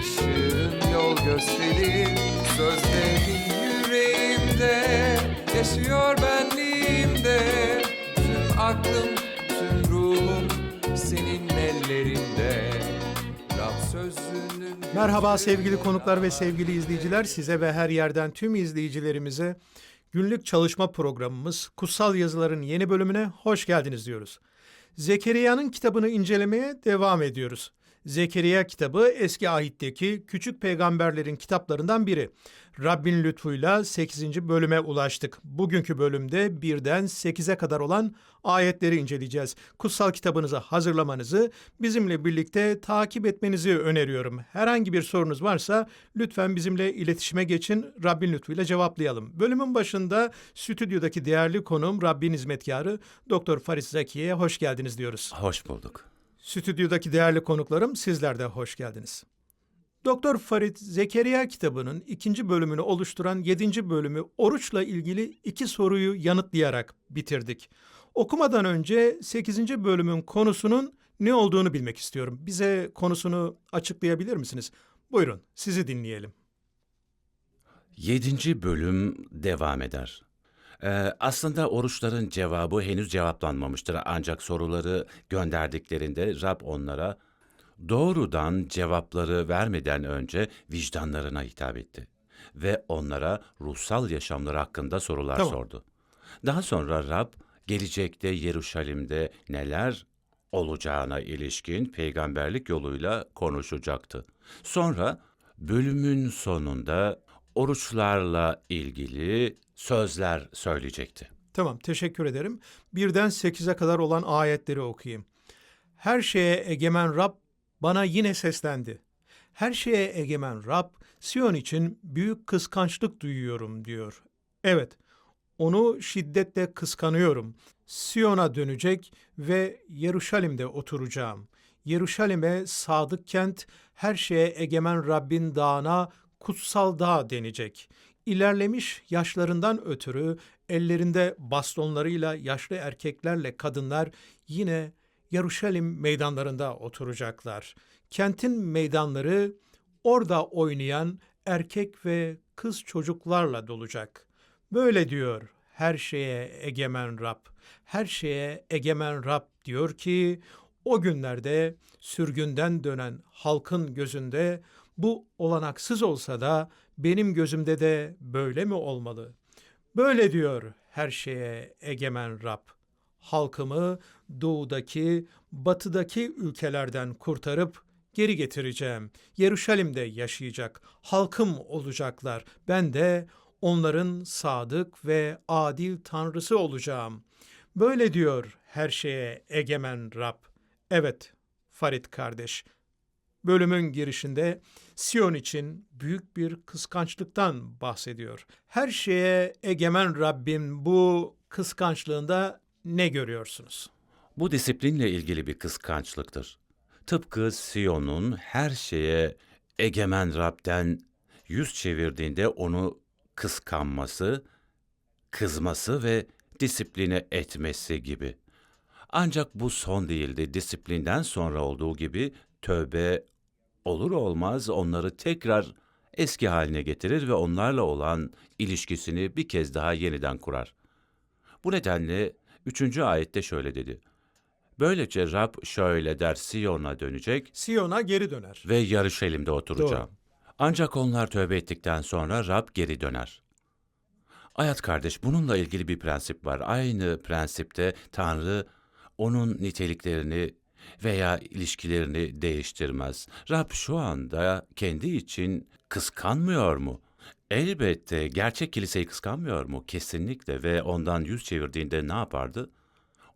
ışığın yol gösterir Sözlerin yüreğimde yaşıyor benliğimde Tüm aklım, tüm ruhum senin ellerinde Rab sözünün Merhaba sevgili konuklar ve sevgili izleyiciler. Size ve her yerden tüm izleyicilerimize günlük çalışma programımız Kutsal Yazıların yeni bölümüne hoş geldiniz diyoruz. Zekeriya'nın kitabını incelemeye devam ediyoruz. Zekeriya kitabı eski ahitteki küçük peygamberlerin kitaplarından biri. Rabbin lütfuyla 8. bölüme ulaştık. Bugünkü bölümde 1'den 8'e kadar olan ayetleri inceleyeceğiz. Kutsal kitabınızı hazırlamanızı, bizimle birlikte takip etmenizi öneriyorum. Herhangi bir sorunuz varsa lütfen bizimle iletişime geçin. Rabbin lütfuyla cevaplayalım. Bölümün başında stüdyodaki değerli konuğum Rabbin hizmetkarı Doktor Faris Zeki'ye hoş geldiniz diyoruz. Hoş bulduk. Stüdyodaki değerli konuklarım sizler de hoş geldiniz. Doktor Farid Zekeriya kitabının ikinci bölümünü oluşturan yedinci bölümü oruçla ilgili iki soruyu yanıtlayarak bitirdik. Okumadan önce sekizinci bölümün konusunun ne olduğunu bilmek istiyorum. Bize konusunu açıklayabilir misiniz? Buyurun sizi dinleyelim. Yedinci bölüm devam eder. Ee, aslında oruçların cevabı henüz cevaplanmamıştır ancak soruları gönderdiklerinde Rab onlara doğrudan cevapları vermeden önce vicdanlarına hitap etti ve onlara ruhsal yaşamları hakkında sorular Tamam. sordu. Daha sonra Rab gelecekte Yeruşalim'de neler olacağına ilişkin peygamberlik yoluyla konuşacaktı. Sonra bölümün sonunda oruçlarla ilgili sözler söyleyecekti. Tamam teşekkür ederim. Birden sekize kadar olan ayetleri okuyayım. Her şeye egemen Rab bana yine seslendi. Her şeye egemen Rab Siyon için büyük kıskançlık duyuyorum diyor. Evet, onu şiddetle kıskanıyorum. Siyon'a dönecek ve Yeruşalim'de oturacağım. Yeruşalim'e sadık kent, her şeye egemen Rabbin dağına kutsal dağ denecek. İlerlemiş yaşlarından ötürü ellerinde bastonlarıyla yaşlı erkeklerle kadınlar yine Yeruşalim meydanlarında oturacaklar. Kentin meydanları orada oynayan erkek ve kız çocuklarla dolacak. Böyle diyor her şeye egemen Rab. Her şeye egemen Rab diyor ki o günlerde sürgünden dönen halkın gözünde bu olanaksız olsa da benim gözümde de böyle mi olmalı? Böyle diyor her şeye egemen Rab halkımı doğudaki, batıdaki ülkelerden kurtarıp geri getireceğim. Yeruşalim'de yaşayacak, halkım olacaklar. Ben de onların sadık ve adil tanrısı olacağım. Böyle diyor her şeye egemen Rab. Evet, Farid kardeş. Bölümün girişinde Siyon için büyük bir kıskançlıktan bahsediyor. Her şeye egemen Rabbim bu kıskançlığında ne görüyorsunuz? Bu disiplinle ilgili bir kıskançlıktır. Tıpkı Siyon'un her şeye egemen Rab'den yüz çevirdiğinde onu kıskanması, kızması ve disipline etmesi gibi. Ancak bu son değildi. Disiplinden sonra olduğu gibi tövbe olur olmaz onları tekrar eski haline getirir ve onlarla olan ilişkisini bir kez daha yeniden kurar. Bu nedenle üçüncü ayette şöyle dedi. Böylece Rab şöyle der Siyon'a dönecek Siyon'a geri döner. ve yarış elimde oturacağım. Doğru. Ancak onlar tövbe ettikten sonra Rab geri döner. Hayat kardeş bununla ilgili bir prensip var. Aynı prensipte Tanrı onun niteliklerini veya ilişkilerini değiştirmez. Rab şu anda kendi için kıskanmıyor mu? Elbette gerçek kiliseyi kıskanmıyor mu? Kesinlikle ve ondan yüz çevirdiğinde ne yapardı?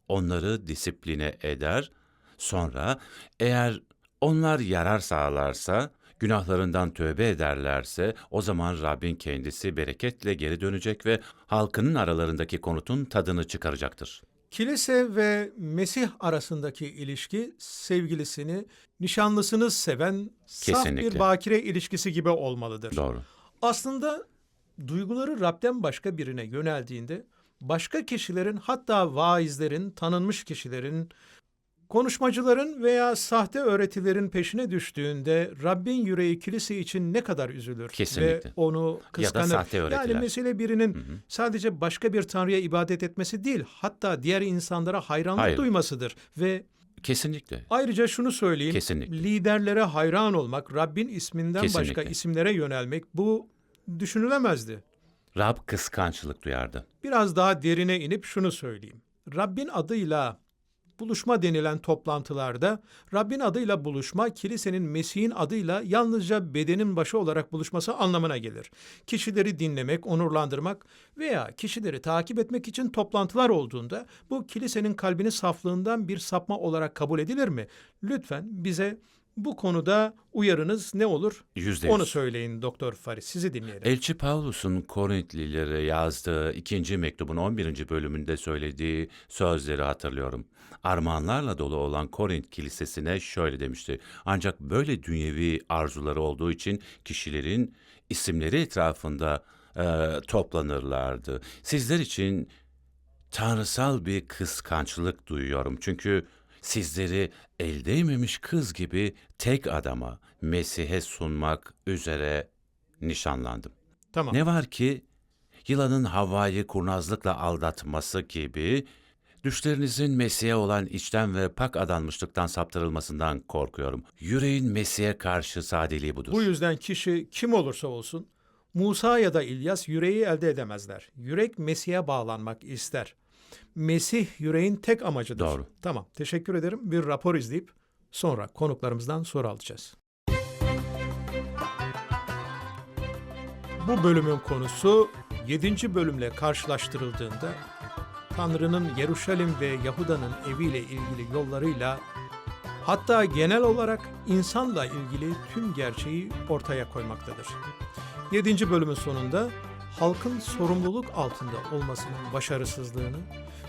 Onları disipline eder. Sonra eğer onlar yarar sağlarsa günahlarından tövbe ederlerse o zaman Rabbin kendisi bereketle geri dönecek ve halkının aralarındaki konutun tadını çıkaracaktır. Kilise ve Mesih arasındaki ilişki sevgilisini, nişanlısını seven saf bir Kesinlikle. bakire ilişkisi gibi olmalıdır. Doğru. Aslında duyguları Rab'den başka birine yöneldiğinde başka kişilerin hatta vaizlerin, tanınmış kişilerin, konuşmacıların veya sahte öğretilerin peşine düştüğünde Rabbin yüreği kilise için ne kadar üzülür Kesinlikle. ve onu kıskanır. sahte öğretiler. Yani mesele birinin sadece başka bir tanrıya ibadet etmesi değil, hatta diğer insanlara hayranlık Hayır. duymasıdır ve Kesinlikle. Ayrıca şunu söyleyeyim. Kesinlikle. Liderlere hayran olmak, Rabbin isminden başka Kesinlikle. isimlere yönelmek bu düşünülemezdi. Rab kıskançlık duyardı. Biraz daha derine inip şunu söyleyeyim. Rabbin adıyla buluşma denilen toplantılarda Rabbin adıyla buluşma kilisenin Mesih'in adıyla yalnızca bedenin başı olarak buluşması anlamına gelir. Kişileri dinlemek, onurlandırmak veya kişileri takip etmek için toplantılar olduğunda bu kilisenin kalbinin saflığından bir sapma olarak kabul edilir mi? Lütfen bize bu konuda uyarınız ne olur? Yüzde Onu yüz. söyleyin Doktor Faris. Sizi dinleyelim. Elçi Paulus'un Korintlilere yazdığı ikinci mektubun 11. bölümünde söylediği sözleri hatırlıyorum. Armağanlarla dolu olan Korint kilisesine şöyle demişti. Ancak böyle dünyevi arzuları olduğu için kişilerin isimleri etrafında e, toplanırlardı. Sizler için tanrısal bir kıskançlık duyuyorum. Çünkü sizleri el değmemiş kız gibi tek adama, Mesih'e sunmak üzere nişanlandım. tamam. Ne var ki yılanın Havva'yı kurnazlıkla aldatması gibi düşlerinizin Mesih'e olan içten ve pak adanmışlıktan saptırılmasından korkuyorum. Yüreğin Mesih'e karşı sadeliği budur. Bu yüzden kişi kim olursa olsun Musa ya da İlyas yüreği elde edemezler. Yürek Mesih'e bağlanmak ister. Mesih yüreğin tek amacıdır. Doğru. Tamam, teşekkür ederim. Bir rapor izleyip sonra konuklarımızdan soru alacağız. Bu bölümün konusu 7. bölümle karşılaştırıldığında Tanrı'nın Yeruşalim ve Yahuda'nın eviyle ilgili yollarıyla hatta genel olarak insanla ilgili tüm gerçeği ortaya koymaktadır. 7. bölümün sonunda halkın sorumluluk altında olmasının başarısızlığını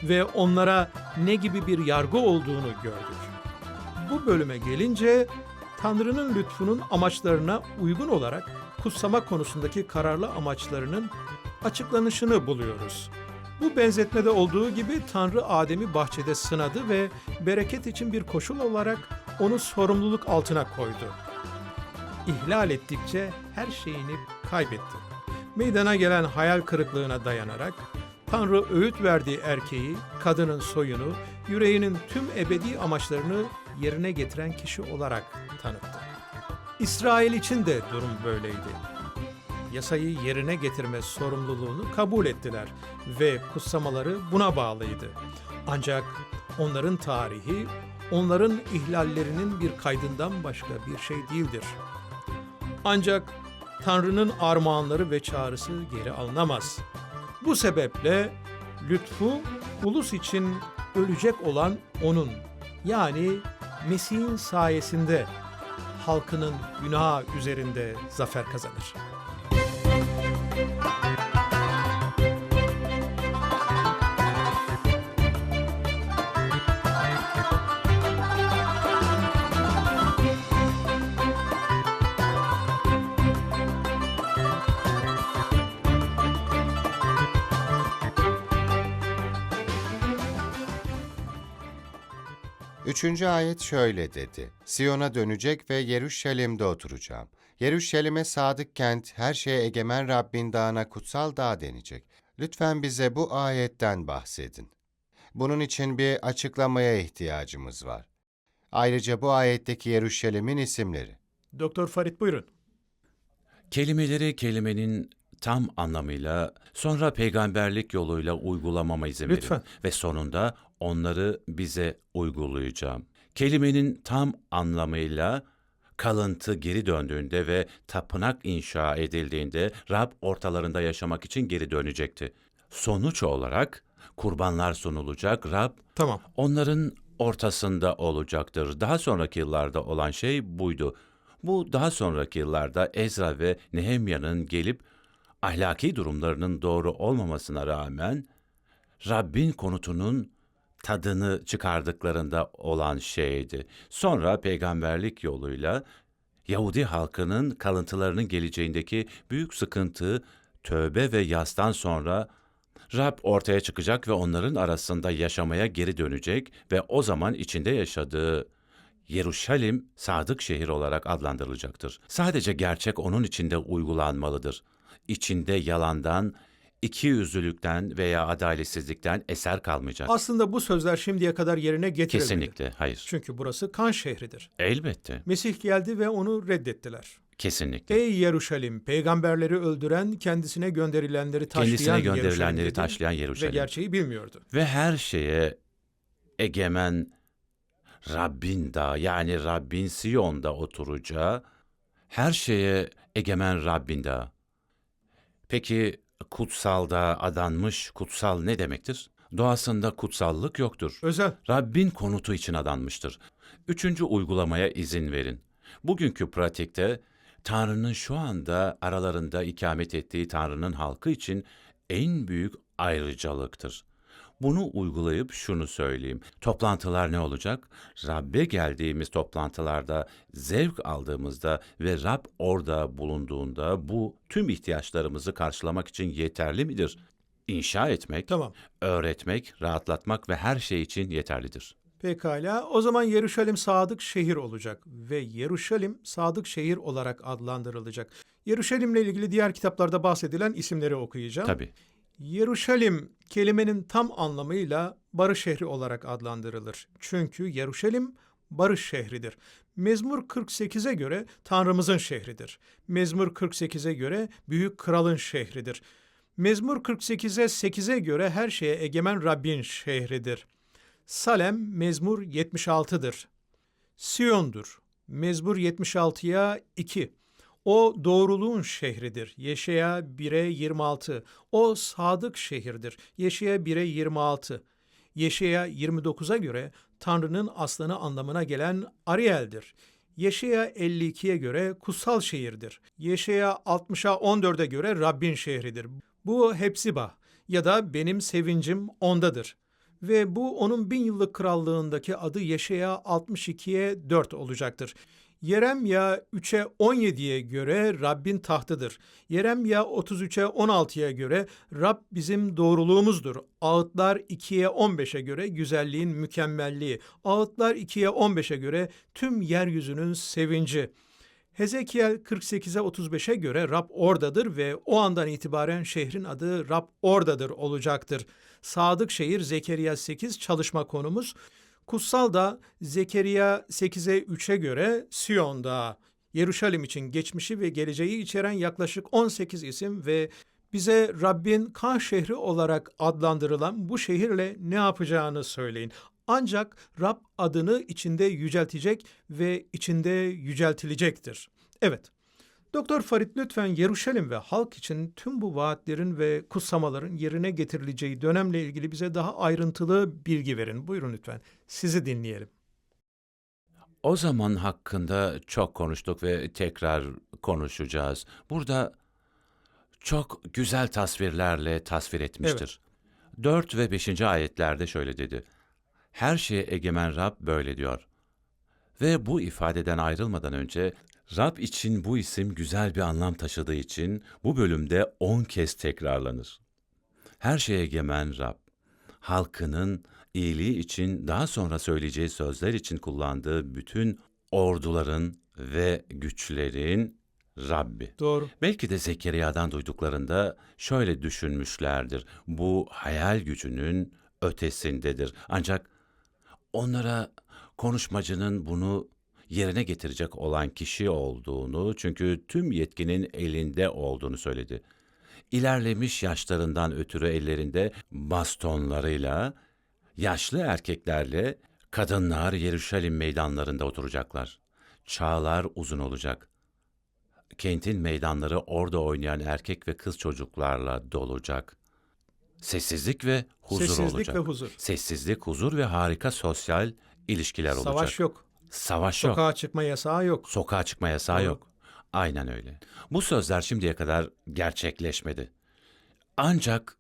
ve onlara ne gibi bir yargı olduğunu gördük. Bu bölüme gelince Tanrı'nın lütfunun amaçlarına uygun olarak kutsama konusundaki kararlı amaçlarının açıklanışını buluyoruz. Bu benzetmede olduğu gibi Tanrı Adem'i bahçede sınadı ve bereket için bir koşul olarak onu sorumluluk altına koydu. İhlal ettikçe her şeyini kaybetti. Meydana gelen hayal kırıklığına dayanarak Tanrı öğüt verdiği erkeği, kadının soyunu, yüreğinin tüm ebedi amaçlarını yerine getiren kişi olarak tanıttı. İsrail için de durum böyleydi yasayı yerine getirme sorumluluğunu kabul ettiler ve kutsamaları buna bağlıydı. Ancak onların tarihi, onların ihlallerinin bir kaydından başka bir şey değildir. Ancak Tanrı'nın armağanları ve çağrısı geri alınamaz. Bu sebeple lütfu ulus için ölecek olan onun yani Mesih'in sayesinde halkının günah üzerinde zafer kazanır. Üçüncü ayet şöyle dedi. Siyon'a dönecek ve Yeruşalim'de oturacağım. Yeruşalim'e sadık kent, her şeye egemen Rabbin dağına kutsal dağ denecek. Lütfen bize bu ayetten bahsedin. Bunun için bir açıklamaya ihtiyacımız var. Ayrıca bu ayetteki Yeruşalim'in isimleri. Doktor Farit buyurun. Kelimeleri kelimenin tam anlamıyla sonra peygamberlik yoluyla uygulamama izin verin. Lütfen. Ve sonunda onları bize uygulayacağım. Kelimenin tam anlamıyla kalıntı geri döndüğünde ve tapınak inşa edildiğinde Rab ortalarında yaşamak için geri dönecekti. Sonuç olarak kurbanlar sunulacak, Rab Tamam. onların ortasında olacaktır. Daha sonraki yıllarda olan şey buydu. Bu daha sonraki yıllarda Ezra ve Nehemya'nın gelip ahlaki durumlarının doğru olmamasına rağmen Rabbin konutunun tadını çıkardıklarında olan şeydi. Sonra peygamberlik yoluyla Yahudi halkının kalıntılarının geleceğindeki büyük sıkıntı, tövbe ve yastan sonra Rab ortaya çıkacak ve onların arasında yaşamaya geri dönecek ve o zaman içinde yaşadığı Yeruşalim sadık şehir olarak adlandırılacaktır. Sadece gerçek onun içinde uygulanmalıdır. İçinde yalandan, ikiyüzlülükten veya adaletsizlikten eser kalmayacak. Aslında bu sözler şimdiye kadar yerine getirilmedi. Kesinlikle, hayır. Çünkü burası kan şehridir. Elbette, Mesih geldi ve onu reddettiler. kesinlikle. Ey Yeruşalim, peygamberleri öldüren, kendisine gönderilenleri taşlayan Kendisine Yeruşalim gönderilenleri dedi taşlayan ve Yeruşalim. gerçeği bilmiyordu. ve her şeye egemen Rabbin da yani Rabbin Siyon'da oturacağı, her şeye egemen Rabbin da. Peki kutsalda adanmış kutsal ne demektir? Doğasında kutsallık yoktur. Özel. Rabbin konutu için adanmıştır. Üçüncü uygulamaya izin verin. Bugünkü pratikte Tanrı'nın şu anda aralarında ikamet ettiği Tanrı'nın halkı için en büyük ayrıcalıktır. Bunu uygulayıp şunu söyleyeyim. Toplantılar ne olacak? Rabbe geldiğimiz toplantılarda zevk aldığımızda ve Rab orada bulunduğunda bu tüm ihtiyaçlarımızı karşılamak için yeterli midir? İnşa etmek, Tamam. öğretmek, rahatlatmak ve her şey için yeterlidir. Pekala. O zaman Yeruşalim sadık şehir olacak ve Yeruşalim sadık şehir olarak adlandırılacak. Yeruşalim'le ilgili diğer kitaplarda bahsedilen isimleri okuyacağım. Tabii. Yeruşalim kelimenin tam anlamıyla barış şehri olarak adlandırılır. Çünkü Yeruşalim barış şehridir. Mezmur 48'e göre Tanrımızın şehridir. Mezmur 48'e göre büyük kralın şehridir. Mezmur 48'e 8'e göre her şeye egemen Rabbin şehridir. Salem Mezmur 76'dır. Siyon'dur. Mezmur 76'ya 2. O doğruluğun şehridir. Yeşaya 1'e 26. O sadık şehirdir. Yeşaya 1'e 26. Yeşaya 29'a göre Tanrı'nın aslanı anlamına gelen Ariel'dir. Yeşaya 52'ye göre kutsal şehirdir. Yeşaya 60'a 14'e göre Rabbin şehridir. Bu Hepsiba ya da benim sevincim ondadır. Ve bu onun bin yıllık krallığındaki adı Yeşaya 62'ye 4 olacaktır. Yeremya 3'e 17'ye göre Rabbin tahtıdır. Yeremya 33'e 16'ya göre Rab bizim doğruluğumuzdur. Ağıtlar 2'ye 15'e göre güzelliğin mükemmelliği. Ağıtlar 2'ye 15'e göre tüm yeryüzünün sevinci. Hezekiel 48'e 35'e göre Rab oradadır ve o andan itibaren şehrin adı Rab oradadır olacaktır. Sadık şehir Zekeriya 8 çalışma konumuz. Kutsal da Zekeriya 8'e 3'e göre Siyon'da. Yeruşalim için geçmişi ve geleceği içeren yaklaşık 18 isim ve bize Rabbin kan şehri olarak adlandırılan bu şehirle ne yapacağını söyleyin. Ancak Rab adını içinde yüceltecek ve içinde yüceltilecektir. Evet, Doktor Farid lütfen Yeruşalim ve halk için tüm bu vaatlerin ve kutsamaların yerine getirileceği dönemle ilgili bize daha ayrıntılı bilgi verin. Buyurun lütfen. Sizi dinleyelim. O zaman hakkında çok konuştuk ve tekrar konuşacağız. Burada çok güzel tasvirlerle tasvir etmiştir. 4 ve 5. ayetlerde şöyle dedi. Her şeye egemen Rab böyle diyor. Ve bu ifadeden ayrılmadan önce Rab için bu isim güzel bir anlam taşıdığı için bu bölümde 10 kez tekrarlanır. Her şeye egemen Rab, halkının iyiliği için daha sonra söyleyeceği sözler için kullandığı bütün orduların ve güçlerin Rabbi. Doğru. Belki de Zekeriya'dan duyduklarında şöyle düşünmüşlerdir. Bu hayal gücünün ötesindedir. Ancak onlara konuşmacının bunu yerine getirecek olan kişi olduğunu, çünkü tüm yetkinin elinde olduğunu söyledi. İlerlemiş yaşlarından ötürü ellerinde bastonlarıyla, yaşlı erkeklerle kadınlar Yeruşalim meydanlarında oturacaklar. Çağlar uzun olacak. Kentin meydanları orada oynayan erkek ve kız çocuklarla dolacak. Sessizlik ve huzur Sessizlik olacak. ve huzur. Sessizlik, huzur ve harika sosyal ilişkiler olacak. Savaş yok. Savaş yok. Sokağa çıkma yasağı yok. Sokağa çıkma yasağı Doğru. yok. Aynen öyle. Bu sözler şimdiye kadar gerçekleşmedi. Ancak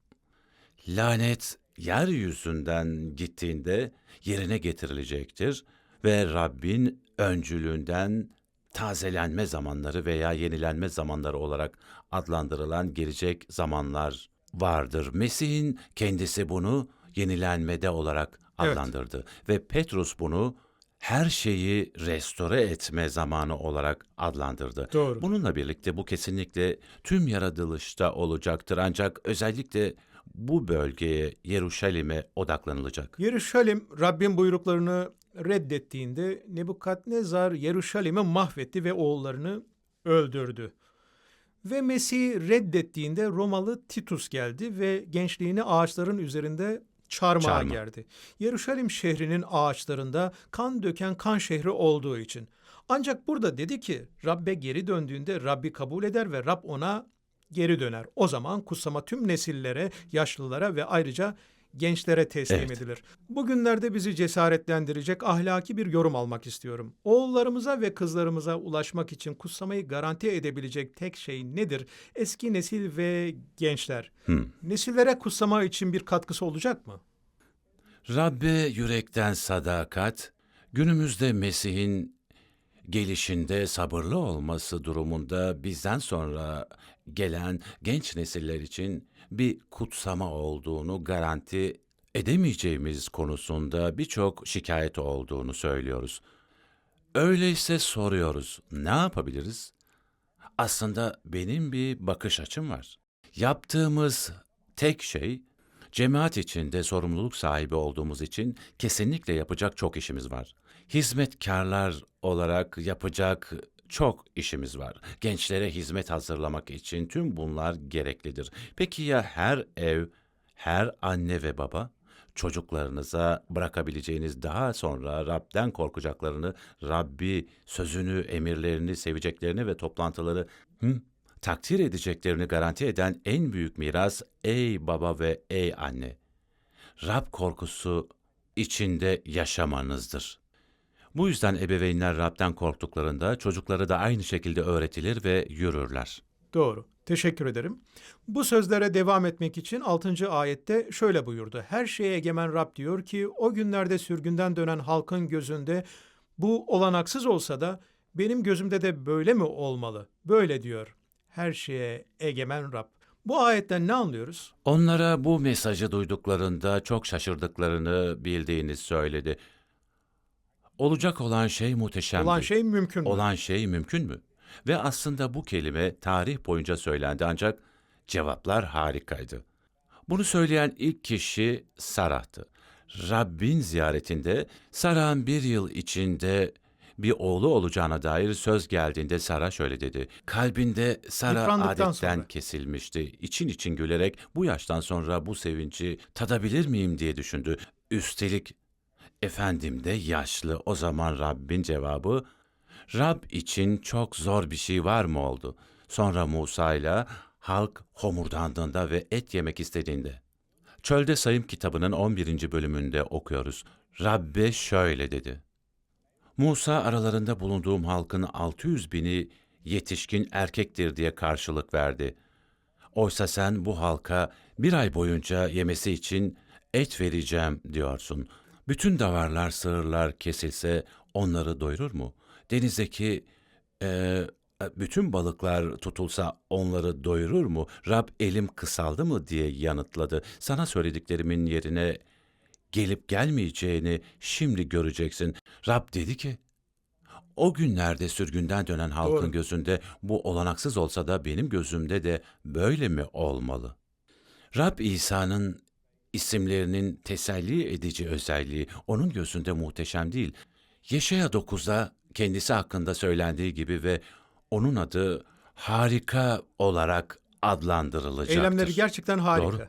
lanet yeryüzünden gittiğinde yerine getirilecektir ve Rabbin öncülüğünden tazelenme zamanları veya yenilenme zamanları olarak adlandırılan gelecek zamanlar vardır. Mesih'in kendisi bunu yenilenmede olarak Evet. adlandırdı ve Petrus bunu her şeyi restore etme zamanı olarak adlandırdı. Doğru. Bununla birlikte bu kesinlikle tüm yaratılışta olacaktır ancak özellikle bu bölgeye, Yeruşalim'e odaklanılacak. Yeruşalim Rabbin buyruklarını reddettiğinde Nebukadnezar Yeruşalim'i mahvetti ve oğullarını öldürdü. Ve Mesih'i reddettiğinde Romalı Titus geldi ve gençliğini ağaçların üzerinde çarmıha Çarmıh. gerdi. Yeruşalim şehrinin ağaçlarında kan döken kan şehri olduğu için. Ancak burada dedi ki Rabbe geri döndüğünde Rabbi kabul eder ve Rab ona geri döner. O zaman kutsama tüm nesillere, yaşlılara ve ayrıca gençlere teslim Evet. edilir. Bugünlerde bizi cesaretlendirecek ahlaki bir yorum almak istiyorum. Oğullarımıza ve kızlarımıza ulaşmak için kutsamayı garanti edebilecek tek şey nedir? Eski nesil ve gençler. Hmm. Nesillere kutsama için bir katkısı olacak mı? Rabbe yürekten sadakat, günümüzde Mesih'in gelişinde sabırlı olması durumunda bizden sonra gelen genç nesiller için bir kutsama olduğunu garanti edemeyeceğimiz konusunda birçok şikayet olduğunu söylüyoruz. Öyleyse soruyoruz, ne yapabiliriz? Aslında benim bir bakış açım var. Yaptığımız tek şey Cemaat içinde sorumluluk sahibi olduğumuz için kesinlikle yapacak çok işimiz var. Hizmetkarlar olarak yapacak çok işimiz var. Gençlere hizmet hazırlamak için tüm bunlar gereklidir. Peki ya her ev, her anne ve baba? Çocuklarınıza bırakabileceğiniz daha sonra Rab'den korkacaklarını, Rabbi sözünü, emirlerini, seveceklerini ve toplantıları hı, takdir edeceklerini garanti eden en büyük miras ey baba ve ey anne. Rab korkusu içinde yaşamanızdır. Bu yüzden ebeveynler Rab'den korktuklarında çocukları da aynı şekilde öğretilir ve yürürler. Doğru. Teşekkür ederim. Bu sözlere devam etmek için 6. ayette şöyle buyurdu. Her şeye egemen Rab diyor ki o günlerde sürgünden dönen halkın gözünde bu olanaksız olsa da benim gözümde de böyle mi olmalı? Böyle diyor. Her şeye egemen Rab. Bu ayetten ne anlıyoruz? Onlara bu mesajı duyduklarında çok şaşırdıklarını bildiğini söyledi. Olacak olan şey muhteşemdi. Olan şey mümkün mü? Olan şey mümkün mü? Ve aslında bu kelime tarih boyunca söylendi ancak cevaplar harikaydı. Bunu söyleyen ilk kişi Sarah'tı. Rabbin ziyaretinde Sarah'ın bir yıl içinde bir oğlu olacağına dair söz geldiğinde Sara şöyle dedi. Kalbinde Sara adetten sonra. kesilmişti. İçin için gülerek bu yaştan sonra bu sevinci tadabilir miyim diye düşündü. Üstelik efendim de yaşlı. O zaman Rabbin cevabı Rab için çok zor bir şey var mı oldu? Sonra Musa ile halk homurdandığında ve et yemek istediğinde. Çölde Sayım kitabının 11. bölümünde okuyoruz. Rabbe şöyle dedi. Musa aralarında bulunduğum halkın 600 bini yetişkin erkektir diye karşılık verdi. Oysa sen bu halka bir ay boyunca yemesi için et vereceğim diyorsun. Bütün davarlar, sığırlar kesilse onları doyurur mu? Denizdeki eee, bütün balıklar tutulsa onları doyurur mu? Rab elim kısaldı mı diye yanıtladı. Sana söylediklerimin yerine gelip gelmeyeceğini şimdi göreceksin. Rab dedi ki, o günlerde sürgünden dönen halkın Doğru. gözünde bu olanaksız olsa da benim gözümde de böyle mi olmalı? Rab İsa'nın isimlerinin teselli edici özelliği onun gözünde muhteşem değil. Yeşaya 9'da kendisi hakkında söylendiği gibi ve onun adı harika olarak adlandırılacaktır. Eylemleri gerçekten harika. Doğru.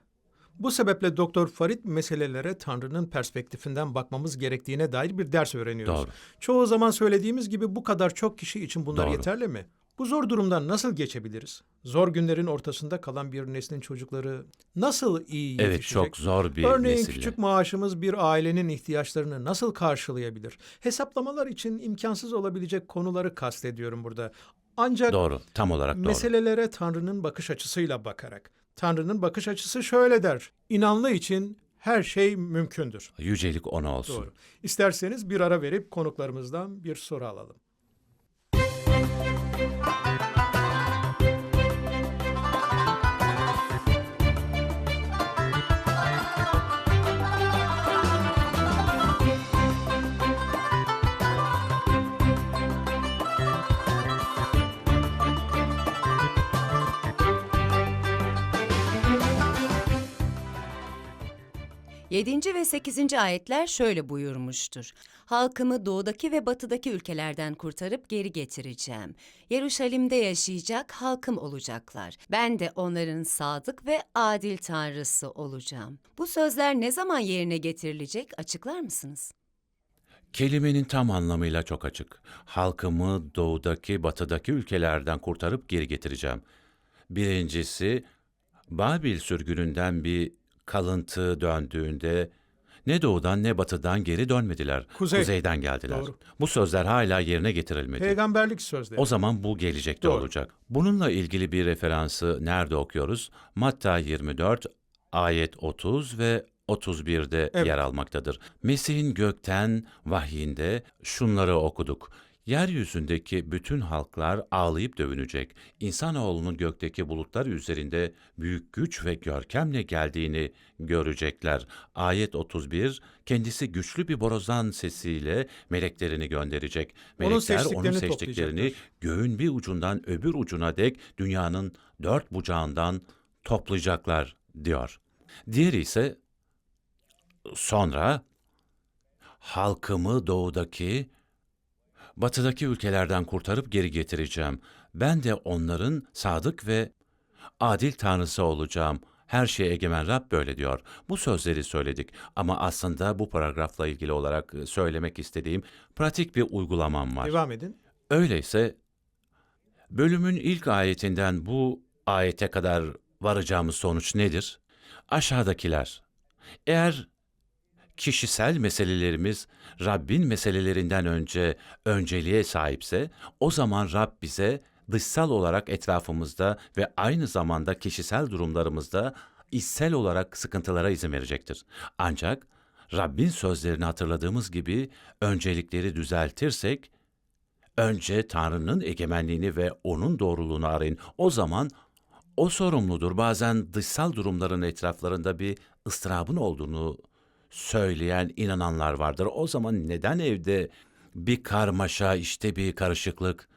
Bu sebeple Doktor Farid meselelere Tanrı'nın perspektifinden bakmamız gerektiğine dair bir ders öğreniyoruz. Doğru. Çoğu zaman söylediğimiz gibi bu kadar çok kişi için bunlar Doğru. yeterli mi? Bu zor durumdan nasıl geçebiliriz? Zor günlerin ortasında kalan bir neslin çocukları nasıl iyi yetişecek? Evet çok zor bir Örneğin nesille. küçük maaşımız bir ailenin ihtiyaçlarını nasıl karşılayabilir? Hesaplamalar için imkansız olabilecek konuları kastediyorum burada. Ancak Doğru, tam olarak doğru. meselelere Tanrı'nın bakış açısıyla bakarak. Tanrı'nın bakış açısı şöyle der. İnanlı için her şey mümkündür. Yücelik ona olsun. Doğru. İsterseniz bir ara verip konuklarımızdan bir soru alalım. Yedinci ve sekizinci ayetler şöyle buyurmuştur. Halkımı doğudaki ve batıdaki ülkelerden kurtarıp geri getireceğim. Yeruşalim'de yaşayacak halkım olacaklar. Ben de onların sadık ve adil tanrısı olacağım. Bu sözler ne zaman yerine getirilecek açıklar mısınız? Kelimenin tam anlamıyla çok açık. Halkımı doğudaki, batıdaki ülkelerden kurtarıp geri getireceğim. Birincisi, Babil sürgününden bir kalıntı döndüğünde ne doğudan ne batıdan geri dönmediler. Kuzey. Kuzeyden geldiler. Doğru. Bu sözler hala yerine getirilmedi. Peygamberlik sözleri. O zaman bu gelecekte Doğru. olacak. Bununla ilgili bir referansı nerede okuyoruz? Matta 24 ayet 30 ve 31'de Evet. yer almaktadır. Mesih'in gökten vahyinde şunları okuduk. Yeryüzündeki bütün halklar ağlayıp dövünecek. İnsanoğlunun gökteki bulutlar üzerinde büyük güç ve görkemle geldiğini görecekler. Ayet 31, kendisi güçlü bir borazan sesiyle meleklerini gönderecek. Onun Melekler onun seçtiklerini seçtiklerini toplayacaklar. göğün bir ucundan öbür ucuna dek dünyanın dört bucağından toplayacaklar diyor. Diğeri ise sonra halkımı doğudaki, batıdaki ülkelerden kurtarıp geri getireceğim. Ben de onların sadık ve adil tanrısı olacağım. Her şeye egemen Rab böyle diyor. Bu sözleri söyledik ama aslında bu paragrafla ilgili olarak e, söylemek istediğim pratik bir uygulamam var. Devam edin. Öyleyse bölümün ilk ayetinden bu ayete kadar varacağımız sonuç nedir? Aşağıdakiler. Eğer kişisel meselelerimiz Rabbin meselelerinden önce önceliğe sahipse, o zaman Rab bize dışsal olarak etrafımızda ve aynı zamanda kişisel durumlarımızda içsel olarak sıkıntılara izin verecektir. Ancak Rabbin sözlerini hatırladığımız gibi öncelikleri düzeltirsek, Önce Tanrı'nın egemenliğini ve onun doğruluğunu arayın. O zaman o sorumludur. Bazen dışsal durumların etraflarında bir ıstırabın olduğunu söyleyen inananlar vardır. O zaman neden evde bir karmaşa, işte bir karışıklık,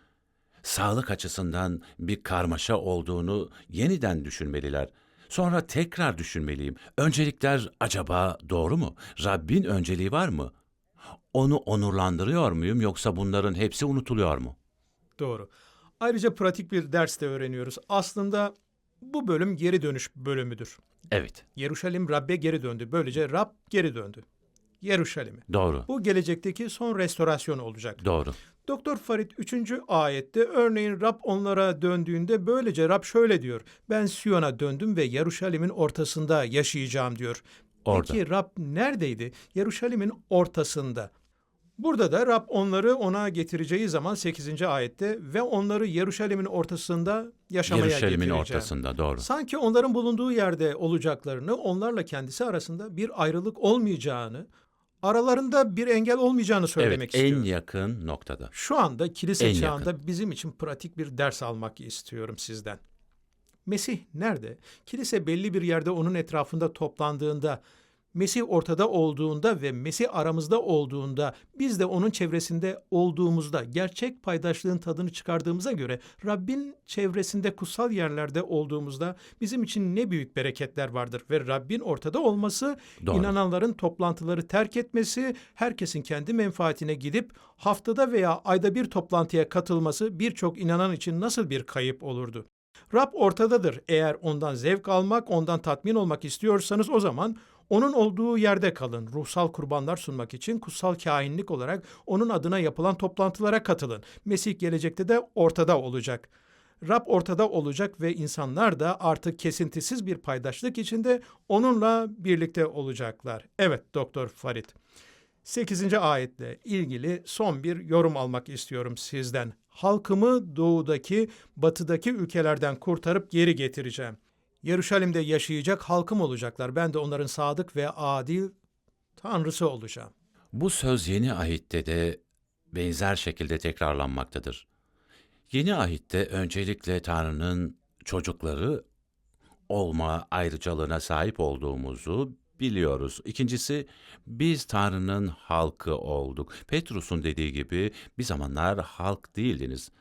sağlık açısından bir karmaşa olduğunu yeniden düşünmeliler. Sonra tekrar düşünmeliyim. Öncelikler acaba doğru mu? Rabbin önceliği var mı? Onu onurlandırıyor muyum yoksa bunların hepsi unutuluyor mu? Doğru. Ayrıca pratik bir ders de öğreniyoruz. Aslında bu bölüm geri dönüş bölümüdür. Evet, Yeruşalim Rab'be geri döndü. Böylece Rab geri döndü. Yeruşalim'e. doğru, Bu gelecekteki son restorasyon olacak. doğru. Doktor Farid 3. ayette örneğin Rab onlara döndüğünde böylece Rab şöyle diyor. Ben Siyon'a döndüm ve Yeruşalim'in ortasında yaşayacağım diyor. Orada. Peki Rab neredeydi? Yeruşalim'in ortasında. Burada da Rab onları ona getireceği zaman 8. ayette ve onları Yeruşalim'in ortasında yaşamaya Yeruşalim'in ortasında, doğru. Sanki onların bulunduğu yerde olacaklarını, onlarla kendisi arasında bir ayrılık olmayacağını, aralarında bir engel olmayacağını söylemek Evet, en istiyor. yakın noktada. Şu anda kilise En çağında bizim için pratik bir ders almak istiyorum sizden. Mesih nerede? Kilise belli bir yerde onun etrafında toplandığında, Mesih ortada olduğunda ve Mesih aramızda olduğunda, biz de onun çevresinde olduğumuzda, gerçek paydaşlığın tadını çıkardığımıza göre, Rabbin çevresinde kutsal yerlerde olduğumuzda bizim için ne büyük bereketler vardır ve Rabbin ortada olması, Doğru. inananların toplantıları terk etmesi, herkesin kendi menfaatine gidip haftada veya ayda bir toplantıya katılması birçok inanan için nasıl bir kayıp olurdu? Rab ortadadır. Eğer ondan zevk almak, ondan tatmin olmak istiyorsanız o zaman Onun olduğu yerde kalın. Ruhsal kurbanlar sunmak için kutsal kainlik olarak onun adına yapılan toplantılara katılın. Mesih gelecekte de ortada olacak. Rab ortada olacak ve insanlar da artık kesintisiz bir paydaşlık içinde onunla birlikte olacaklar. Evet Doktor Farid. 8. ayetle ilgili son bir yorum almak istiyorum sizden. Halkımı doğudaki, batıdaki ülkelerden kurtarıp geri getireceğim. Yeruşalim'de yaşayacak halkım olacaklar. Ben de onların sadık ve adil tanrısı olacağım. Bu söz yeni ahitte de benzer şekilde tekrarlanmaktadır. Yeni ahitte öncelikle Tanrı'nın çocukları olma ayrıcalığına sahip olduğumuzu biliyoruz. İkincisi biz Tanrı'nın halkı olduk. Petrus'un dediği gibi bir zamanlar halk değildiniz.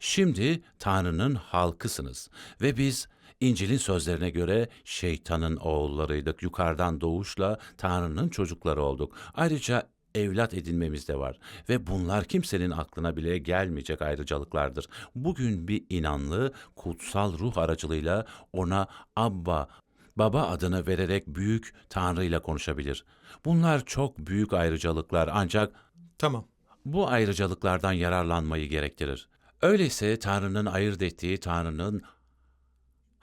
Şimdi Tanrı'nın halkısınız ve biz İncil'in sözlerine göre şeytanın oğullarıydık. Yukarıdan doğuşla Tanrı'nın çocukları olduk. Ayrıca evlat edinmemiz de var ve bunlar kimsenin aklına bile gelmeyecek ayrıcalıklardır. Bugün bir inanlı kutsal ruh aracılığıyla ona Abba, Baba adını vererek büyük Tanrı ile konuşabilir. Bunlar çok büyük ayrıcalıklar ancak Tamam. bu ayrıcalıklardan yararlanmayı gerektirir. Öyleyse Tanrı'nın ayırt ettiği Tanrı'nın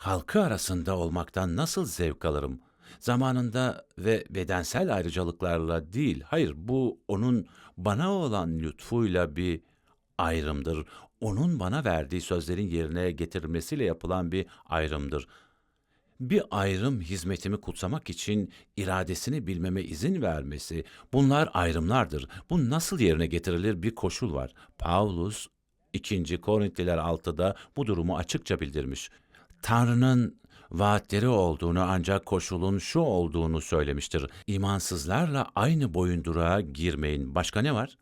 halkı arasında olmaktan nasıl zevk alırım? Zamanında ve bedensel ayrıcalıklarla değil, hayır bu onun bana olan lütfuyla bir ayrımdır. Onun bana verdiği sözlerin yerine getirilmesiyle yapılan bir ayrımdır. Bir ayrım hizmetimi kutsamak için iradesini bilmeme izin vermesi, bunlar ayrımlardır. Bu nasıl yerine getirilir bir koşul var. Paulus 2. Korintliler 6'da bu durumu açıkça bildirmiş. Tanrı'nın vaatleri olduğunu ancak koşulun şu olduğunu söylemiştir. İmansızlarla aynı boyunduruğa girmeyin. Başka ne var?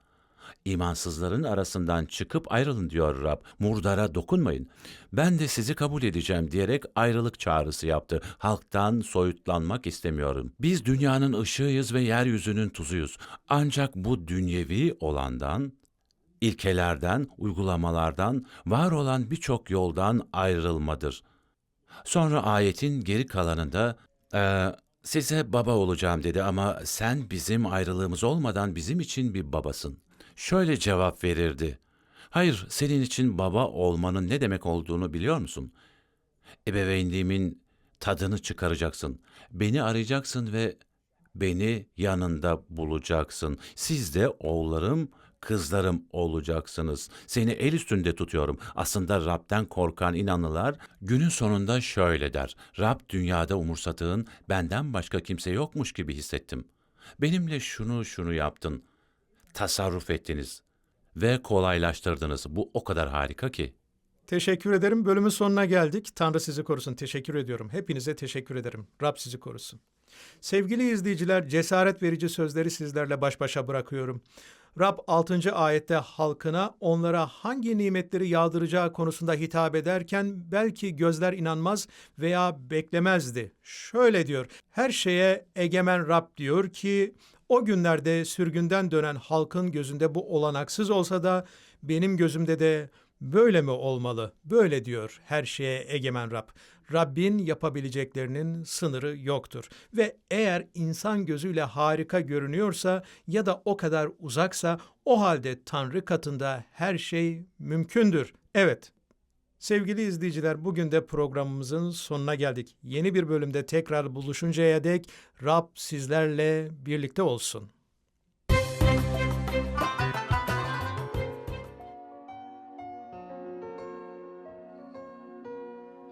İmansızların arasından çıkıp ayrılın diyor Rab. Murdara dokunmayın. Ben de sizi kabul edeceğim diyerek ayrılık çağrısı yaptı. Halktan soyutlanmak istemiyorum. Biz dünyanın ışığıyız ve yeryüzünün tuzuyuz. Ancak bu dünyevi olandan ilkelerden, uygulamalardan, var olan birçok yoldan ayrılmadır. Sonra ayetin geri kalanında "Eee, size baba olacağım dedi ama sen bizim ayrılığımız olmadan bizim için bir babasın. Şöyle cevap verirdi. Hayır, senin için baba olmanın ne demek olduğunu biliyor musun? Ebeveynliğimin tadını çıkaracaksın. Beni arayacaksın ve beni yanında bulacaksın. Siz de oğullarım, kızlarım olacaksınız. Seni el üstünde tutuyorum. Aslında Rab'den korkan inanlılar günün sonunda şöyle der. Rab dünyada umursadığın benden başka kimse yokmuş gibi hissettim. Benimle şunu şunu yaptın. Tasarruf ettiniz ve kolaylaştırdınız. Bu o kadar harika ki. Teşekkür ederim. Bölümün sonuna geldik. Tanrı sizi korusun. Teşekkür ediyorum. Hepinize teşekkür ederim. Rab sizi korusun. Sevgili izleyiciler, cesaret verici sözleri sizlerle baş başa bırakıyorum. Rab 6. ayette halkına onlara hangi nimetleri yağdıracağı konusunda hitap ederken belki gözler inanmaz veya beklemezdi. Şöyle diyor, her şeye egemen Rab diyor ki o günlerde sürgünden dönen halkın gözünde bu olanaksız olsa da benim gözümde de böyle mi olmalı? Böyle diyor her şeye egemen Rab. Rabbin yapabileceklerinin sınırı yoktur. Ve eğer insan gözüyle harika görünüyorsa ya da o kadar uzaksa o halde Tanrı katında her şey mümkündür. Evet, Sevgili izleyiciler bugün de programımızın sonuna geldik. Yeni bir bölümde tekrar buluşuncaya dek Rab sizlerle birlikte olsun.